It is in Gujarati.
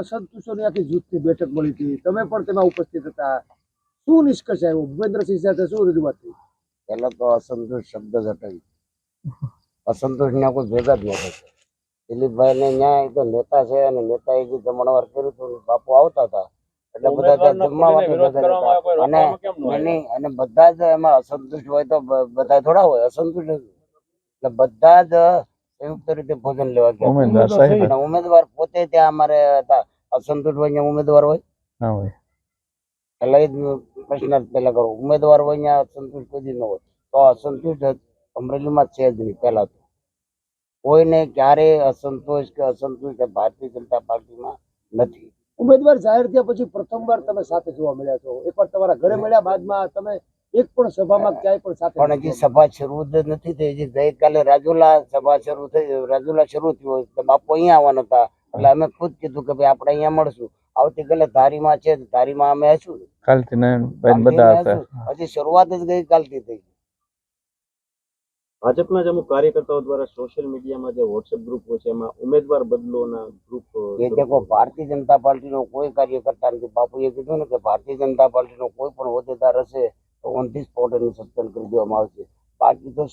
અસંતુષ્ટોની આખી જૂથની બેઠક મળી હતી. તમે પણ તેમાં ઉપસ્થિત હતા. શું નિષ્કર્ષ આવ્યો? ભૂપેન્દ્રસિંહ સાથે શું રજૂઆત થઈ? પહેલા તો અસંતોષ શબ્દ જ હટાવી અસંતોષ ને કોઈ ભેગા જ નહોતા છે દિલીપભાઈ ને ન્યાય તો નેતા છે અને નેતાએ જે જમણવાર કર્યું હતું બાપુ આવતા હતા. એટલે બધા ત્યાં જમવા માટે અને અને બધા જ એમાં અસંતુષ્ટ હોય તો બધા થોડા હોય અસંતુષ્ટ એટલે બધા જ સંયુક્ત રીતે ભોજન લેવા ગયા. ઉમેદવાર સાહેબ. અને ઉમેદવાર પોતે ત્યાં અમારે હતા. અસંતુષ્ટ હોય ઉમેદવાર હોય. ના હોય. એટલે એ જ પ્રશ્ન પેલા કરો. ઉમેદવાર હોય ત્યાં અસંતુષ્ટ કોઈ ન હોય. તો અસંતુષ્ટ અમરેલીમાં છે જ નહીં પહેલા તો. કોઈને ક્યારે અસંતોષ કે અસંતુષ્ટ ભારતીય જનતા પાર્ટીમાં નથી. ઉમેદવાર જાહેર થયા પછી પ્રથમવાર તમે સાથે જોવા મળ્યા છો. એકવાર તમારા ઘરે મળ્યા બાદમાં તમે એક પણ સભામાં ક્યાંય પણ સાથે પણ હજી સભા શરૂ જ નથી થઈ. હજી ગઈકાલે રાજુલા સભા શરૂ થઈ. રાજુલા શરૂ થયો. તો બાપુ અહીંયા આવવાના હતા. એટલે અમે ખુદ કીધું કે ભાઈ આપણે અહીંયા મળશું. આવતીકાલે ધારીમાં છે ધારીમાં અમે હશું. કાલથી ને બધા. હજી શરૂઆત જ ગઈકાલથી થઈ. ભાજપના જ અમુક કાર્યકર્તાઓ દ્વારા સોશિયલ મીડિયામાં જે વોટ્સએપ ગ્રુપ છે એમાં ઉમેદવાર બદલોના ગ્રુપ એ દેખો ભારતીય જનતા પાર્ટીનો કોઈ કાર્યકર્તા નથી. બાપુએ કીધું ને કે ભારતીય જનતા પાર્ટીનો કોઈ પણ હોદ્દેદાર હશે ઓન ધી સ્પોટ એનું સસ્પેન્ડ કરી દેવામાં આવશે. બાકી તો